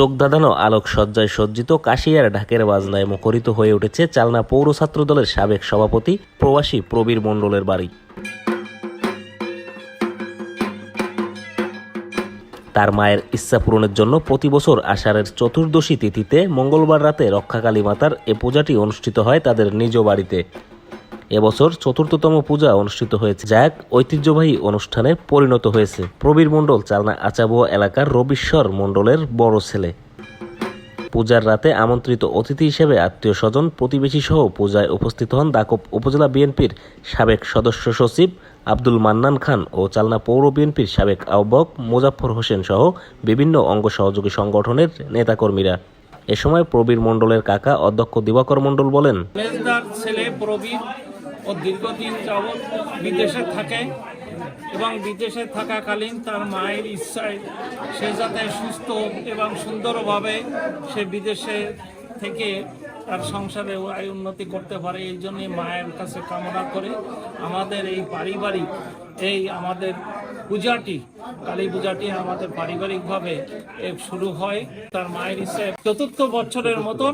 চোখ আলোক সজ্জায় সজ্জিত কাশিয়ার ঢাকের বাজনায় মুখরিত হয়ে উঠেছে চালনা পৌর ছাত্র দলের সাবেক সভাপতি প্রবাসী প্রবীর মণ্ডলের বাড়ি। তার মায়ের ইচ্ছা পূরণের জন্য প্রতি বছর আষাঢ়ের চতুর্দশী তিথিতে মঙ্গলবার রাতে রক্ষাকালী মাতার এ পূজাটি অনুষ্ঠিত হয় তাদের নিজ বাড়িতে। এবছর চতুর্থতম পূজা অনুষ্ঠিত হয়েছে। যা এক ঐতিহ্যবাহী অনুষ্ঠানে পরিণত হয়েছে। প্রবীর মণ্ডল, চালনা আচাবুয়া এলাকার রবিশ্বর মণ্ডলের বড় ছেলে। পূজার রাতে আমন্ত্রিত অতিথি হিসেবে আত্মীয় স্বজন প্রতিবেশী সহ পূজায় উপস্থিত হন দাকব উপজেলা বিএনপির সাবেক সদস্য সচিব আব্দুল মান্নান খান ও চালনা পৌর বিএনপির সাবেক আহ্বায়ক মোজাফর হোসেন সহ বিভিন্ন অঙ্গ সহযোগী সংগঠনের নেতাকর্মীরা। এ সময় প্রবীর মণ্ডলের কাকা অধ্যক্ষ দিবাকর মণ্ডল বলেন ছেলে প্রবীর ও দীর্ঘদিন যাবৎ বিদেশে থাকে এবং বিদেশে থাকাকালীন তার মায়ের ইচ্ছায় সে যাতে সুস্থ এবং সুন্দরভাবে সে বিদেশে থেকে তার সংসারে আয় উন্নতি করতে পারে, এই জন্যে মায়ের কাছে কামনা করে আমাদের এই পারিবারিক, এই আমাদের পূজাটি কালী পূজাটি আমাদের পারিবারিকভাবে শুরু হয়। তার মায়ের ইচ্ছে চতুর্থ বছরের মতন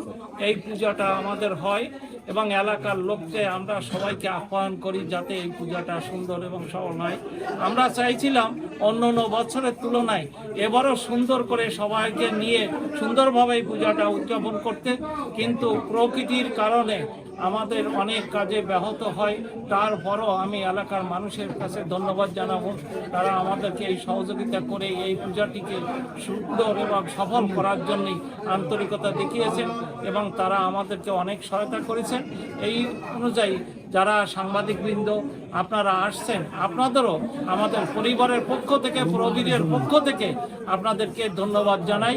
এই পূজাটা আমাদের হয় এবং এলাকার লোককে আমরা সবাইকে আহ্বান করি যাতে এই পূজাটা সুন্দর এবং সফল হয়। আমরা চাইছিলাম অন্য অন্য বছরের তুলনায় এবারও সুন্দর করে সবাইকে নিয়ে সুন্দরভাবে এই পূজাটা উদযাপন করতে। কিন্তু প্রকৃতির কারণে আমাদের অনেক কাজে ব্যাহত হয়। তারপরও আমি এলাকার মানুষের কাছে ধন্যবাদ জানাব। তারা আমাদেরকে এই সহযোগিতা করে এই পূজাটিকে সুন্দর এবং সফল করার জন্যই আন্তরিকতা দেখিয়েছেন এবং তারা আমাদেরকে অনেক সহায়তা করেছেন। এই অনুযায়ী যারা সাংবাদিকবৃন্দ আপনারা আসছেন, আপনাদেরও আমাদের পরিবারের পক্ষ থেকে প্রবীরের পক্ষ থেকে আপনাদেরকে ধন্যবাদ জানাই।